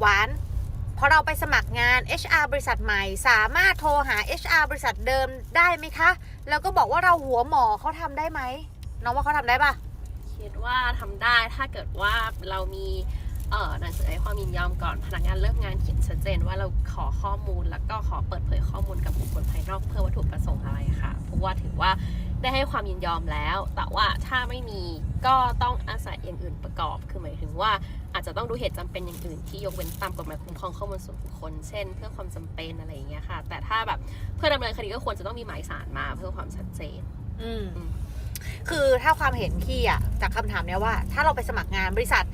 หวานพอเราไปสมัครงาน HR บริษัทใหม่ สามารถโทรหา HR บริษัทเดิมได้ไหมคะ แล้วก็บอกว่าเราหัวหมอเขาทำได้ไหมน้องว่าเขาทำได้ปะคิดว่าทำได้ถ้าเกิดว่าเรามีเอ่อหนังสือให้ความยินยอมก่อนพนักงานเริ่มงานเขียนชัดเจนว่าเราขอข้อมูลแล้วก็ขอเปิดเผยข้อมูลกับบุคคลภายนอกเพื่อวัตถุประสงค์อะไรค่ะเพราะว่าถือว่าได้ให้ความยินยอมแล้ว แต่ว่าถ้าไม่มีก็ต้องอาศัยอย่างอื่นประกอบ คือหมายถึงว่า จจะต้องดูเหตุจำเป็นอย่างอื่นที่ยกเว้นตามกฎหมายคุ้มครองข้อมูลส่วนบุคคล เช่น เพื่อความจำเป็นอะไรอย่างเงี้ยค่ะ แต่ถ้าแบบเพื่อดำเนินคดีก็ควรจะต้องมีหมายสารมาเพื่อความชัดเจน อืมอืมคือถ้าความเห็นพี่อะจากคำถามเนี้ยว่า ถ้าเราไปสมัครงานบริษัท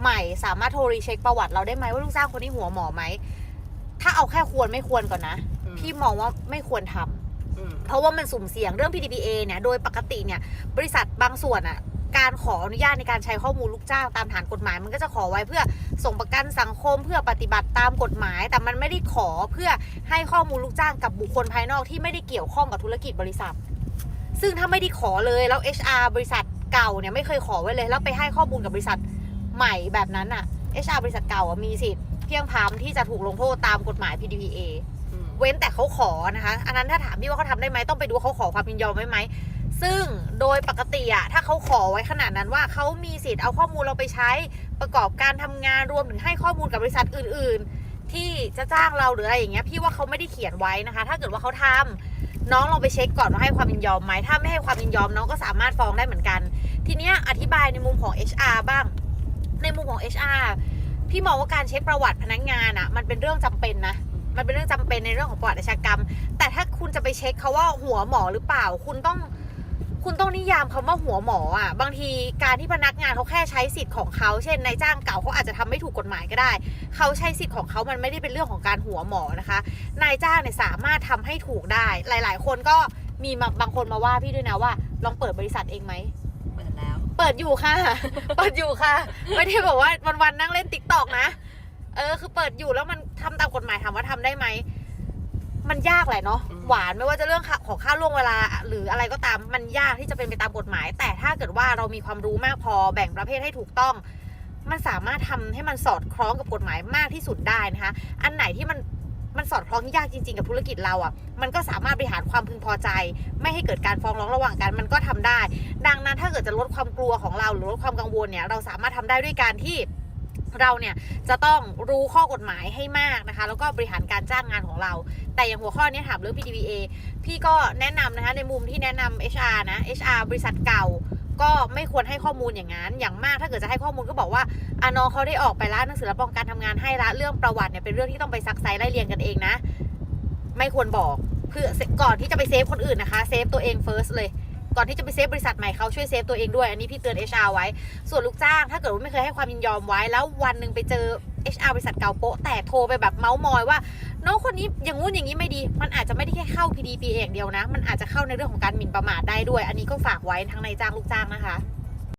ใหม่สามารถโทรรีเช็คประวัติเราได้ไหมว่าลูกจ้างคนนี้หัวหมอไหมถ้าเอาแค่ควรไม่ควรก่อนนะอืมพี่มองว่าไม่ควรทำอืมเพราะว่ามันสุ่มเสี่ยงเรื่อง PDPA เนี่ย โดยปกติเนี่ย บริษัทบางส่วนอะ การขออนุญาตในการใช้ข้อมูลลูกจ้างตามฐานกฎหมาย มันก็จะขอไว้เพื่อส่งประกันสังคมเพื่อปฏิบัติตามกฎหมาย แต่มันไม่ได้ขอเพื่อให้ข้อมูลลูกจ้างกับบุคคลภายนอกที่ไม่ได้เกี่ยวข้องกับธุรกิจบริษัท ซึ่งถ้าไม่ได้ขอเลยแล้ว HR บริษัทเก่าเนี่ยไม่เคยขอไว้เลยแล้วไปให้ข้อมูลกับบริษัทใหม่แบบนั้นอะ HR บริษัทเก่าอะมีสิทธิ์เพียงพร้ำที่จะถูกลงโทษตามกฎหมาย PDPA อืมเว้นแต่เขาขอนะคะ อันนั้นถ้าถามพี่ว่าเขาทำได้ไหมต้องไปดูว่าเขาขอความยินยอมไว้ไหม ซึ่งโดยปกติอะถ้าเขาขอไว้ขนาดนั้นว่าเขามีสิทธิ์เอาข้อมูลเราไปใช้ประกอบการทำงานรวมถึงให้ข้อมูลกับบริษัทอื่น ๆ ที่จะจ้างเราหรืออะไรอย่างเงี้ยพี่ว่าเขาไม่ได้เขียนไว้นะคะ ถ้าเกิดว่าเขาทำน้องลองไปเช็คก่อนว่าให้ความยินยอมไหมถ้าไม่ให้ความยินยอมน้องก็สามารถฟ้องได้เหมือนกัน ทีเนี้ยอธิบายในมุมของ HR บ้าง ในมุมของ HR พี่มองว่าการเช็คประวัติพนักงานอะมันเป็นเรื่องจำเป็นนะมันเป็นเรื่องจำเป็นในเรื่องของประวัติอาชญากรรม แต่ถ้าคุณจะไปเช็คเขาว่าหัวหมอหรือเปล่า คุณต้อง คุณต้องนิยามคำว่าหัวหมออะ บางทีการที่พนักงานเขาแค่ใช้สิทธิ์ของเขา เช่นนายจ้างเก่าเขาอาจจะทำไม่ถูกกฎหมายก็ได้ เขาใช้สิทธิ์ของเขามันไม่ได้เป็นเรื่องของการหัวหมอนะคะ นายจ้างเนี่ยสามารถทำให้ถูกได้ หลาย ๆ คนก็มีมาบางคนมาว่าพี่ด้วยนะว่า ลองเปิดบริษัทเองไหมเปิดแล้ว เปิดอยู่ค่ะ เปิดอยู่ค่ะ ไม่ได้บอกว่าวันๆนั่งเล่นติ๊กตอกนะ เออ คือเปิดอยู่แล้วมันทำตามกฎหมายถามว่าทำได้ไหม มันยากแหละเนาะอืมหวานไม่ว่าจะเรื่องค่าของค่าล่วงเวลา หรืออะไรก็ตามมันยากที่จะเป็นไปตามกฎหมาย แต่ถ้าเกิดว่าเรามีความรู้มากพอแบ่งประเภทให้ถูกต้อง มันสามารถทำให้มันสอดคล้องกับกฎหมายมากที่สุดได้นะคะอันไหนที่มันมันสอดคล้องยากจริงๆกับธุรกิจเราอะ่ะ มันก็สามารถบริหารความพึงพอใจ ไม่ให้เกิดการฟ้องร้องระหว่างกัน มันก็ทำได้ ดังนั้นถ้าเกิดจะลดความกลัวของเราหรือลดความกังวลเนี่ย เราสามารถทำได้ด้วยการที่ เราเนี่ยจะต้องรู้ข้อกฎหมายให้มากนะคะ แล้วก็บริหารการจ้างงานของเรา แต่อย่างหัวข้อนี้ถามเรื่อง PDPA พี่ก็แนะนำนะคะในมุมที่แนะนำ HR นะ HR บริษัทเก่าก็ไม่ควรให้ข้อมูลอย่างนั้น อย่างมากถ้าเกิดจะให้ข้อมูลก็บอกว่าอะน้องเขาได้ออกไปละหนังสือรับรองการทำงานให้ละเรื่องประวัติเนี่ยเป็นเรื่องที่ต้องไปซักไซไล่เรียงกันเองนะ ไม่ควรบอกเพื่อก่อนที่จะไปเซฟคนอื่นนะคะ เซฟตัวเอง first เลย ก่อนที่จะไปเซฟบริษัทใหม่เขาช่วยเซฟตัวเองด้วยอันนี้พี่เตือน HR ไว้ ส่วนลูกจ้าง ถ้าเกิดว่าไม่เคยให้ความยินยอมไว้ แล้ววันหนึ่งไปเจอ HR บริษัทเก่าโป๊ะ แต่โทรไปแบบเมาส์มอยว่าน้องคนนี้อย่างงู้นอย่างนี้ไม่ดี มันอาจจะไม่ได้แค่เข้า PDPA อย่างเดียวนะ มันอาจจะเข้าในเรื่องของการหมิ่นประมาทได้ด้วย อันนี้ก็ฝากไว้ทั้งในจ้างลูกจ้างนะคะ